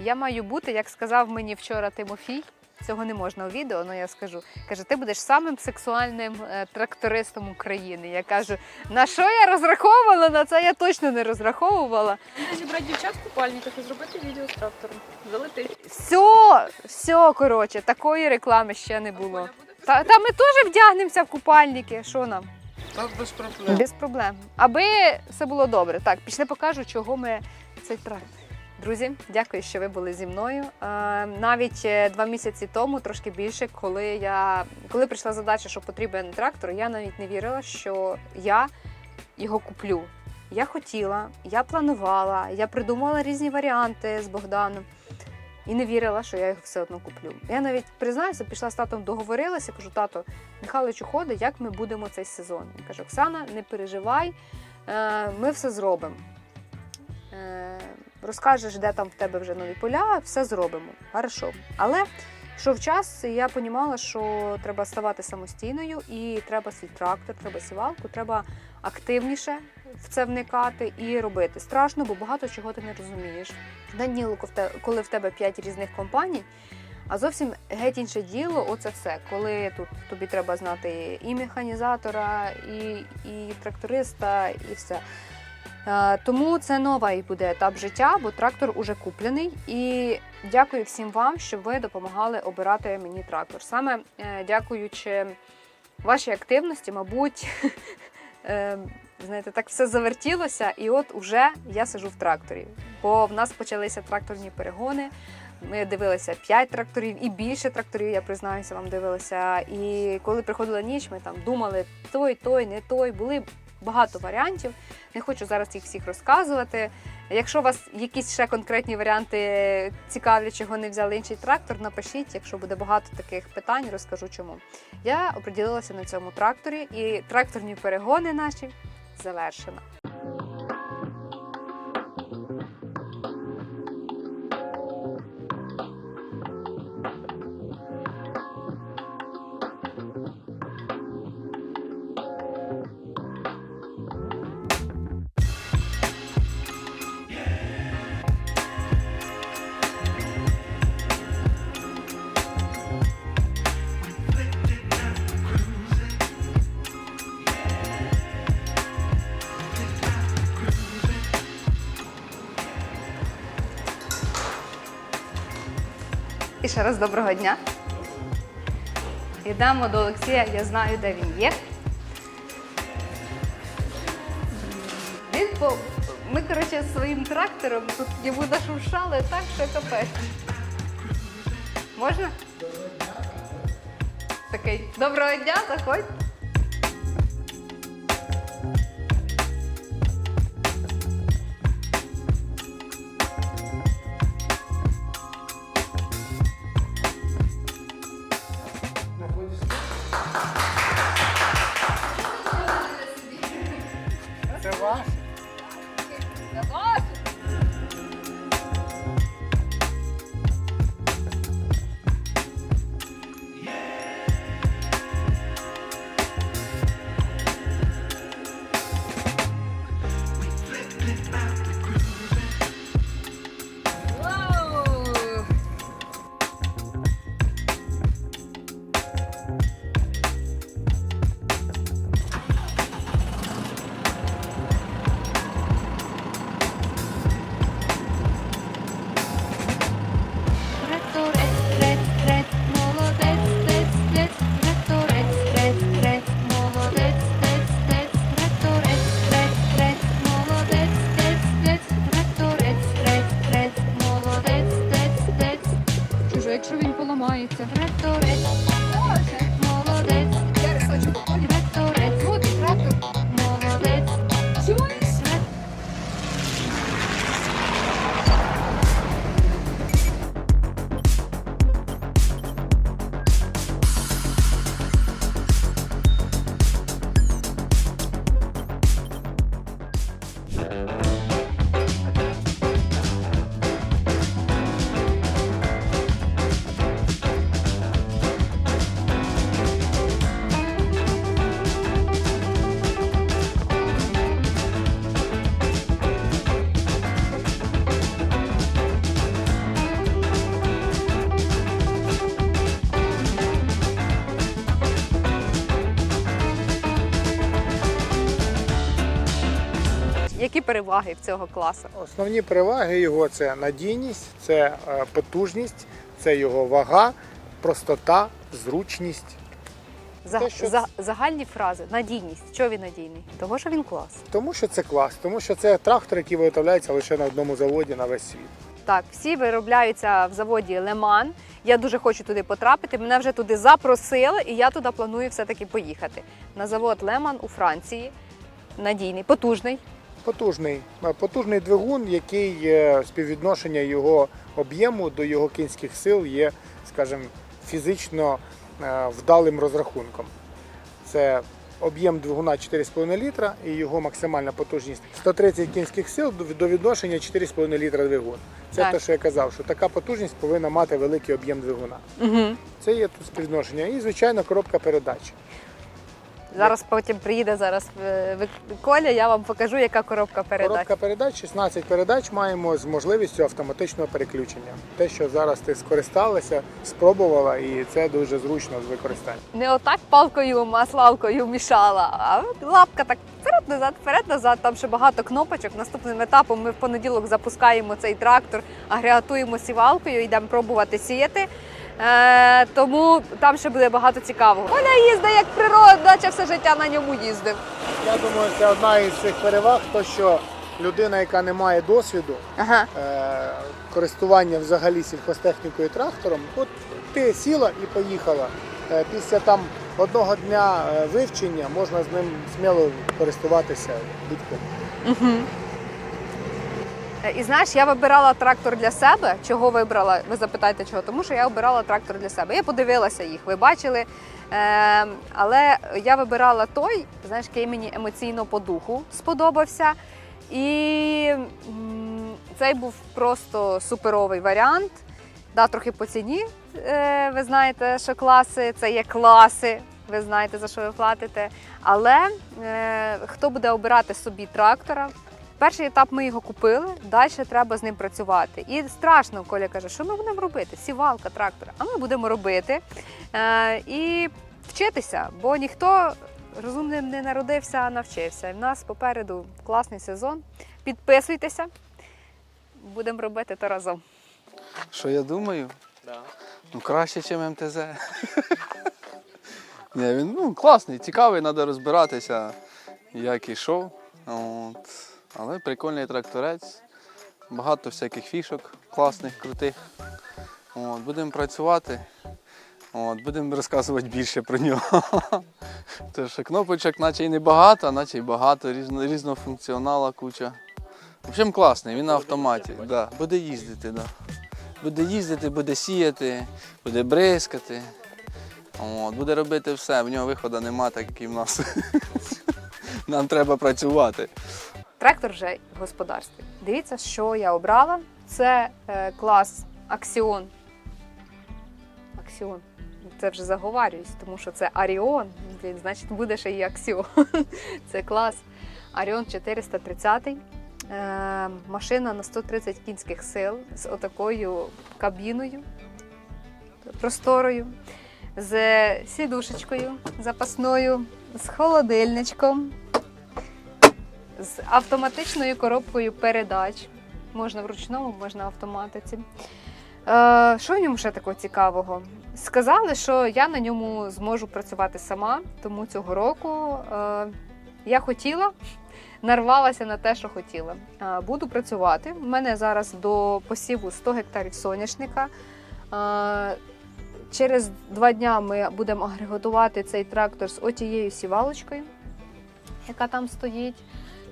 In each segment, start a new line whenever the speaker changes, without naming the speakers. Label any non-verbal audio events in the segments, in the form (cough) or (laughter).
Я маю бути, як сказав мені вчора Тимофій. Цього не можна у відео, але я скажу. Каже, ти будеш самим сексуальним е, трактористом України. Я кажу, на що я розраховувала? На це я точно не розраховувала.
Зібрати дівчат в купальниках і зробити відео з трактором. Залетить.
Все, все, коротше, такої реклами ще не було. Та, та ми теж вдягнемося в купальники. Що нам?
Так без проблем.
Без проблем. Аби все було добре. Так, пішли покажу, чого ми цей трактор. Друзі, дякую, що ви були зі мною. Е, навіть е, два місяці тому, трошки більше, коли я коли прийшла задача, що потрібен трактор, я навіть не вірила, що я його куплю. Я хотіла, я планувала, я придумала різні варіанти з Богданом і не вірила, що я його все одно куплю. Я навіть признаюся, пішла з татом договорилася, кажу, тато, Михайлович уходить, як ми будемо цей сезон. Він каже, Оксана, не переживай, е, ми все зробимо. Розкажеш, де там в тебе вже нові поля, все зробимо. Хорошо. Але йшов час, я розуміла, що треба ставати самостійною, і треба свій трактор, треба сівалку, треба активніше в це вникати і робити. Страшно, бо багато чого ти не розумієш. На діло, коли в тебе п'ять різних компаній, а зовсім геть інше діло, оце все. Коли тут тобі треба знати і механізатора, і, і тракториста, і все. Е, Тому це новий буде етап життя, бо трактор уже куплений. І дякую всім вам, що ви допомагали обирати мені трактор. Саме е, дякуючи вашій активності, мабуть, (laughs) е, знаєте, так все завертілося, і от уже я сижу в тракторі. Бо в нас почалися тракторні перегони. Ми дивилися 5 тракторів і більше тракторів, я признаюся, вам дивилася. І коли приходила ніч, ми там думали той, той, не той. Були багато варіантів. Не хочу зараз їх всіх розказувати. Якщо у вас якісь ще конкретні варіанти цікавлять, чого не взяли інший трактор, напишіть. Якщо буде багато таких питань, розкажу чому. Я оприділилася на цьому тракторі, і тракторні перегони наші завершено. І ще раз доброго дня. Йдемо до Олексія, я знаю, де він є. Він по... Ми, коротше, своїм трактором тут йому нашуршали так, що капець. Можна? Такий, доброго дня, заходь. Які переваги в цього класу?
Основні переваги його це надійність, це е, потужність, це його вага, простота, зручність.
За,
Те, що
за, загальні фрази, надійність. Чого він надійний? Того, що він клас.
Тому що це клас, тому що це трактор, який виготовляється лише на одному заводі на весь світ.
Так, всі виробляються в заводі Леман. Я дуже хочу туди потрапити. Мене вже туди запросили, і я туди планую все-таки поїхати. На завод Леман у Франції. Надійний, потужний.
Потужний, е, потужний двигун, який е, співвідношення його об'єму до його кінських сил є, скажімо, фізично е, вдалим розрахунком. Це об'єм двигуна 4,5 літра і його максимальна потужність 130 кінських сил до- до відношення 4,5 літра двигун. Це
Так.
те, що я казав, що така потужність повинна мати великий об'єм двигуна.
Угу.
Це є тут співвідношення. І, звичайно, коробка передач.
Зараз потім приїде зараз е, Коля, я вам покажу, яка коробка передач.
Коробка передач, 16 передач маємо з можливістю автоматичного переключення. Те, що зараз ти скористалася, спробувала, і це дуже зручно з використанням.
Не отак палкою, маслалкою мішала, а лапка так вперед-назад, вперед-назад. Там ще багато кнопочок. Наступним етапом ми в понеділок запускаємо цей трактор, агрегатуємо сівалкою, йдемо пробувати сіяти. Е, тому там ще буде багато цікавого. Коля їздить як природа, наче все життя на ньому їздив.
Я думаю, це одна із цих переваг, то що людина, яка не має досвіду
Ага.
е, користування взагалі сільхозтехнікою і трактором, от ти сіла і поїхала. Е, Після там одного дня е, вивчення можна з ним сміло користуватися будь-кому.
Е, І знаєш, я вибирала трактор для себе. Чого вибрала? Ви запитаєте, чого? Тому що я обирала трактор для себе. Я подивилася їх, ви бачили. Е, але я вибирала той, знаєш, який мені емоційно по духу сподобався. І цей був просто суперовий варіант. Да, трохи по ціні. Е, ви знаєте, що класи це є класи. Ви знаєте, за що ви платите. Але е, хто буде обирати собі трактора, Перший етап ми його купили, далі треба з ним працювати. І страшно, Коля каже, що ми будемо робити? Сівалка, трактор. А ми будемо робити е, і вчитися, бо ніхто розумним не народився, а навчився. І в нас попереду класний сезон. Підписуйтеся, будемо робити то разом.
Що я думаю? Ну краще, ніж МТЗ. Ні, він ну, класний, цікавий, треба розбиратися, як і що. От. Але прикольний тракторець, багато всяких фішок, класних, крутих. От. Будемо працювати. От. Будемо розказувати більше про нього. (laughs) Тому кнопочок наче і не багато, а наче й багато, різно, різного функціонала куча. В общем, класний, він на автоматі. Да. Буде їздити, да. Буде їздити, буде сіяти, буде бризкати. От, буде робити все. В нього виходу нема, так як і в нас. (laughs) Нам треба працювати.
Трактор вже в господарстві. Дивіться, що я обрала. Це е, клас Аксіон. Аксіон. Це вже заговарююсь, тому що це Аріон. Значить, буде ще і Аксіон. (laughs) Це клас Аріон 430. Е, машина на 130 кінських сил з отакою кабіною просторою, з сідушечкою запасною, з холодильничком з автоматичною коробкою передач. Можна вручному, можна автоматиці. Е, що в ньому ще такого цікавого? Сказали, що я на ньому зможу працювати сама, тому цього року е, я хотіла, нарвалася на те, що хотіла. Е, буду працювати. У мене зараз до посіву 100 гектарів соняшника. Е, через два дня ми будемо агрегатувати цей трактор з отією сівалочкою, яка там стоїть.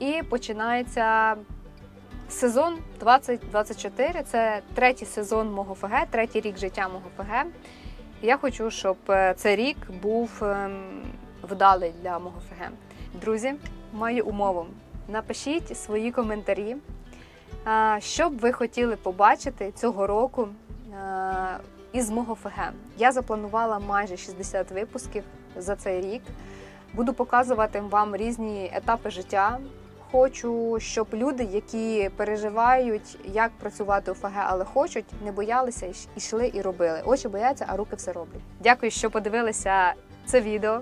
І починається сезон 2024. Це третій сезон мого ФГ, третій рік життя мого ФГ. Я хочу, щоб е, цей рік був ем, вдалий для мого ФГ. Друзі, маю умову. Напишіть свої коментарі, е, що б ви хотіли побачити цього року е, із мого ФГ. Я запланувала майже 60 випусків за цей рік. Буду показувати вам різні етапи життя. Хочу, щоб люди, які переживають, як працювати у ФГ, але хочуть, не боялися і йшли і робили. Очі бояться, а руки все роблять. Дякую, що подивилися це відео.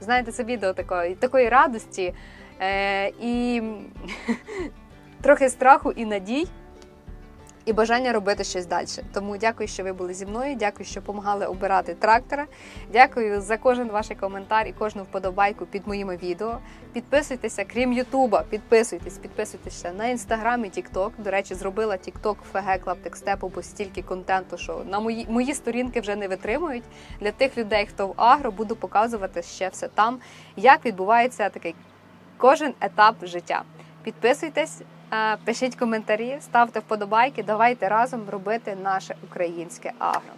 Знаєте, це відео такої, такої радості. Е, і (laughs) трохи страху і надій. І бажання робити щось далі. Тому дякую, що ви були зі мною. Дякую, що допомагали обирати трактора. Дякую за кожен ваш коментар і кожну вподобайку під моїми відео. Підписуйтеся, крім Ютуба, підписуйтесь, підписуйтеся на інстаграм і Тікток. До речі, зробила Тікток ФГ Клаб Текстепу, бо стільки контенту, що на мої мої сторінки вже не витримують. Для тих людей, хто в агро, буду показувати ще все там, як відбувається такий кожен етап життя. Підписуйтесь, пишіть коментарі, ставте вподобайки. Давайте разом робити наше українське агро.